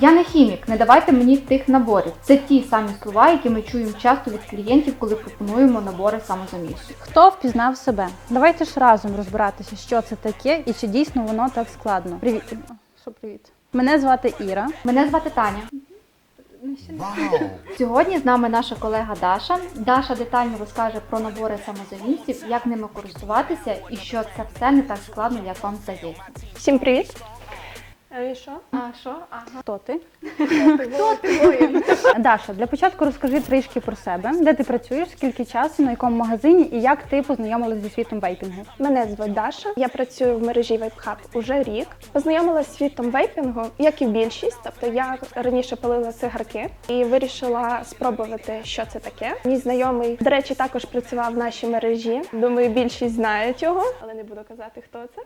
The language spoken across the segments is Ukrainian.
Я не хімік, не давайте мені тих наборів. Це ті самі слова, які ми чуємо часто від клієнтів, коли пропонуємо набори самозамісу. Хто впізнав себе? Давайте ж разом розбиратися, що це таке і чи дійсно воно так складно. Привіт. Що привіт? Мене звати Іра. Мене звати Таня. Сьогодні з нами наша колега Даша. Даша детально розкаже про набори самозамісів, як ними користуватися і що це все не так складно, як вам здається. Всім привіт. Е, що? А що? Ага. Хто ти? Хто ти? Даша, для початку розкажи трішки про себе, де ти працюєш, скільки часу, на якому магазині і як ти познайомилась зі світом вейпінгу. Мене звуть Даша. Я працюю в мережі Вейпхаб уже рік. Познайомилася з світом вейпінгу, як і більшість. Тобто я раніше палила цигарки і вирішила спробувати, що це таке. Мій знайомий, до речі, також працював в нашій мережі. Думаю, більшість знають його, але не буду казати, хто це.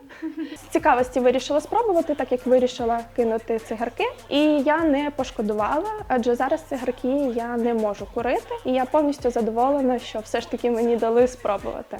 З цікавості вирішила спробувати, так як вирішила кинути цигарки. І я не пошкодувала, адже зараз цигарки я не можу курити. І я повністю задоволена, що все ж таки мені дали спробувати.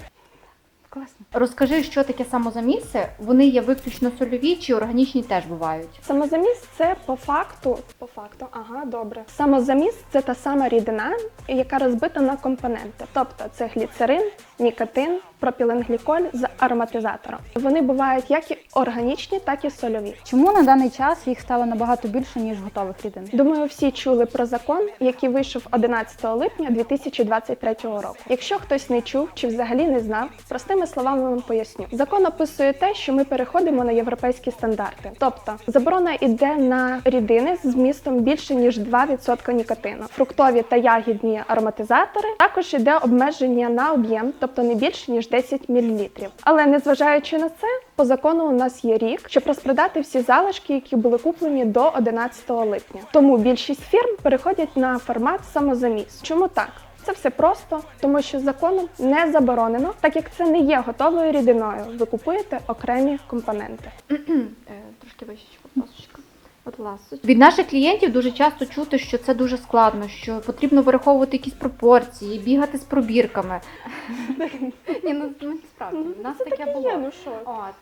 Класно. Розкажи, що таке самозаміси. Вони є виключно сольові чи органічні теж бувають. Самозаміс це по факту. По факту, ага, добре. Самозаміс це та сама рідина, яка розбита на компоненти. Тобто це гліцерин, нікотин, пропіленгліколь з ароматизатором. Вони бувають як і органічні, так і сольові. Чому на даний час їх стало набагато більше, ніж готових рідин? Думаю, всі чули про закон, який вийшов 11 липня 2023 року. Якщо хтось не чув чи взагалі не знав, простими словами вам поясню. Закон описує те, що ми переходимо на європейські стандарти. Тобто заборона йде на рідини з змістом більше ніж 2% нікотину, фруктові та ягідні ароматизатори. Також йде обмеження на об'єм, тобто не більше ніж 10 мл. Але незважаючи на це, по закону у нас є рік, щоб розпродати всі залишки, які були куплені до 11 липня. Тому більшість фірм переходять на формат самозаміс. Чому так? Це все просто, тому що законом не заборонено, так як це не є готовою рідиною. Ви купуєте окремі компоненти. Е, Трошки вище, Від наших клієнтів дуже часто чути, що це дуже складно, що потрібно вираховувати якісь пропорції, бігати з пробірками. Ні, ну ну, справді, у нас таке було. ну що?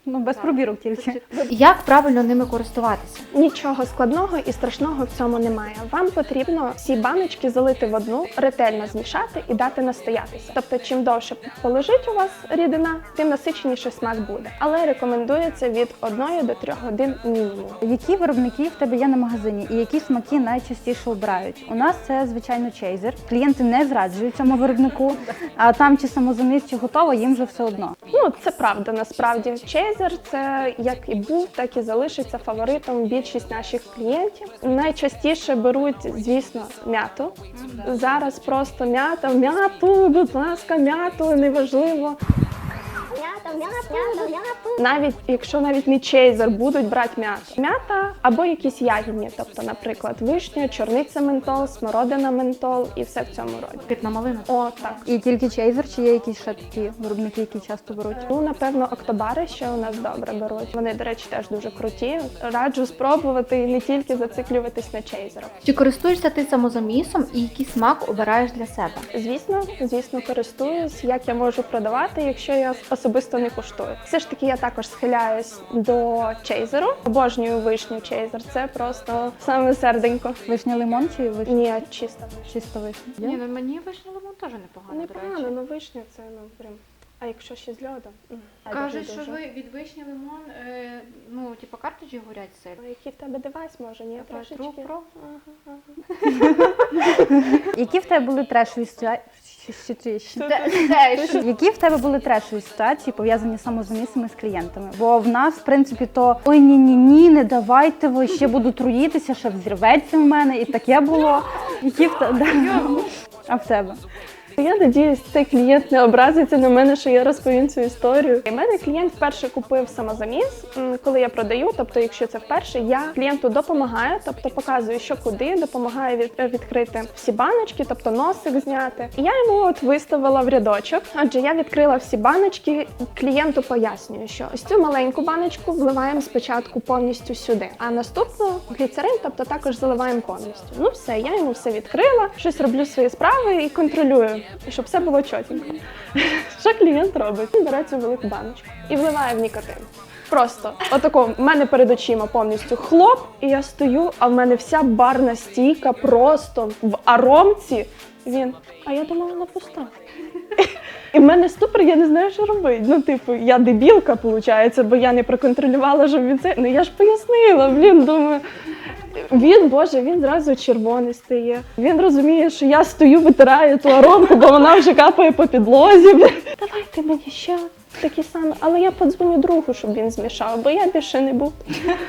Ну, без пробірок тільки. Як правильно ними користуватися? Нічого складного і страшного в цьому немає. Вам потрібно всі баночки залити в одну, ретельно змішати і дати настоятися. Тобто, чим довше полежить у вас рідина, тим насиченіший смак буде. Але рекомендується від 1 до 3 годин мінімум. Які виробники в тебе є на магазині і які смаки найчастіше обирають? У нас це звичайно чейзер. Клієнти не зраджують цьому виробнику, а там чи самозаміс, чи готово, їм вже все одно. Ну, це правда насправді. Чейзер це як і був, так і залишиться фаворитом більшість наших клієнтів. Найчастіше беруть, звісно, м'яту. Зараз просто м'ята, м'яту, будь ласка, м'яту, неважливо. Навіть якщо навіть не чейзер, будуть брати м'яту. М'ята або якісь ягідні, тобто, наприклад, вишня, чорниця ментол, смородина ментол і все в цьому роді. Питна малина. О, так. І тільки чейзер, чи є якісь ще такі виробники, які часто беруть? Ну, напевно, октобари ще у нас добре беруть. Вони, до речі, теж дуже круті. Раджу спробувати і не тільки зациклюватись на чейзерах. Чи користуєшся ти самозамісом і який смак обираєш для себе? Звісно, звісно, користуюсь, як я можу продавати, якщо я особисто не куштую. Все ж таки, я також схиляюсь до чейзеру. Обожнюю вишню чейзер. Це просто саме серденько. Вишня лимон чи вишня? Ні, чисто вишня. Чисто вишня. Ні, ну мені вишня лимон теж непогано, Непогано, ну вишня це ну прям. А якщо ще з льодом? Кажуть, що ви від вишні лимон, е, ну, типу, картриджі горять сильно. А який в тебе девайс може? Ні, трошечки. Ага, ага. Які в тебе були трешові? Які в тебе були трешові ситуації пов'язані саме з місцями з клієнтами? Бо в нас, в принципі, то ой ні ні ні, не давайте ви ще буду труїтися, ще взірветься в мене, і таке було. Які в тебе а в тебе? Я надіюсь, цей клієнт не образиться на мене, що я розповім цю історію. У мене клієнт вперше купив самозаміс, коли я продаю. Тобто, якщо це вперше, я клієнту допомагаю, тобто показую, що куди, допомагаю від, відкрити всі баночки, тобто носик зняти. І я йому от виставила в рядочок, адже я відкрила всі баночки. Клієнту пояснюю, що ось цю маленьку баночку вливаємо спочатку повністю сюди, а наступну гліцерин, тобто також заливаємо повністю. Ну все, я йому все відкрила, щось роблю свої справи і контролюю, щоб все було чотенько. Що клієнт робить? Він бере цю велику баночку і вливає в нікотин. Просто отако, в мене перед очима повністю хлоп, і я стою, а в мене вся барна стійка просто в аромці. Він, а я думала, вона пуста. І в мене ступор, я не знаю, що робити. Ну, типу, я дебілка, виходить, бо я не проконтролювала, що він це. Ну я ж пояснила, блін, думаю. Він, Боже, він зразу червоний стає. Він розуміє, що я стою, витираю ту аромку, бо вона вже капає по підлозі. Давайте мені ще такі самі, але я подзвоню другу, щоб він змішав, бо я більше не буду.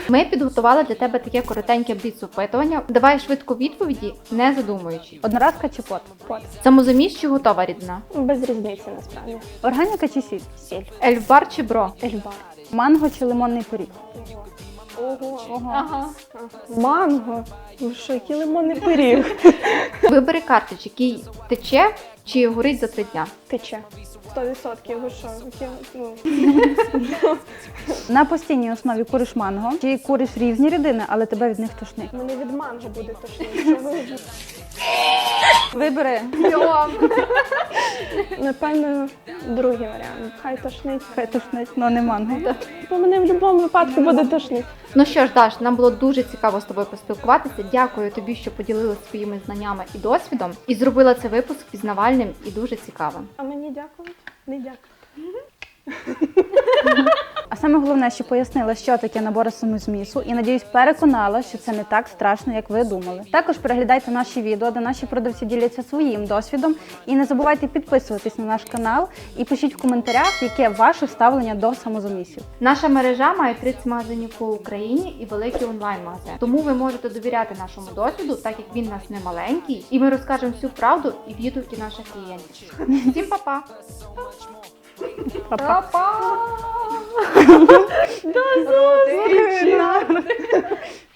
Ми підготували для тебе таке коротеньке бліц-опитування. Давай швидко відповіді, не задумуючись. Одноразка чи пот? От. Самозаміс чи готова рідина? Без різниці насправді. Органіка чи сіль? Сіль. Ельфбар чи бро? Ельбар. Манго чи лимонний поріг? Ого. Ага. Манго. Ну що, який лимонний пиріг? Вибери картич, який тече чи горить за три дня. Тече. Сто відсотків, ви що? Яке, ну, На постійній основі куриш манго, чи куриш різні рідини, але тебе від них тошнить. Мене від манго буде тошнити. Що ви Вибери. Напевно, другий варіант. Хай тошнить. Хай тошнить, але не манго. Бо мене в будь-якому випадку буде тошнить. Ну що ж, Даш, нам було дуже цікаво з тобою поспілкуватися. Дякую тобі, що поділилася своїми знаннями і досвідом, і зробила цей випуск пізнавальним і дуже цікавим. А мені дякують? Не дякую. А саме головне, що пояснила, що таке набори самозмісу, і надіюсь, переконала, що це не так страшно, як ви думали. Також переглядайте наші відео, де наші продавці діляться своїм досвідом. І не забувайте підписуватись на наш канал і пишіть в коментарях, яке ваше ставлення до самозамісів. Наша мережа має 30 магазинів по Україні і великий онлайн-магазин. Тому ви можете довіряти нашому досвіду, так як він нас не маленький, і ми розкажемо всю правду і відгуки наших клієнтів. Всім па-па! Па-па. Па-па. До зустрічі!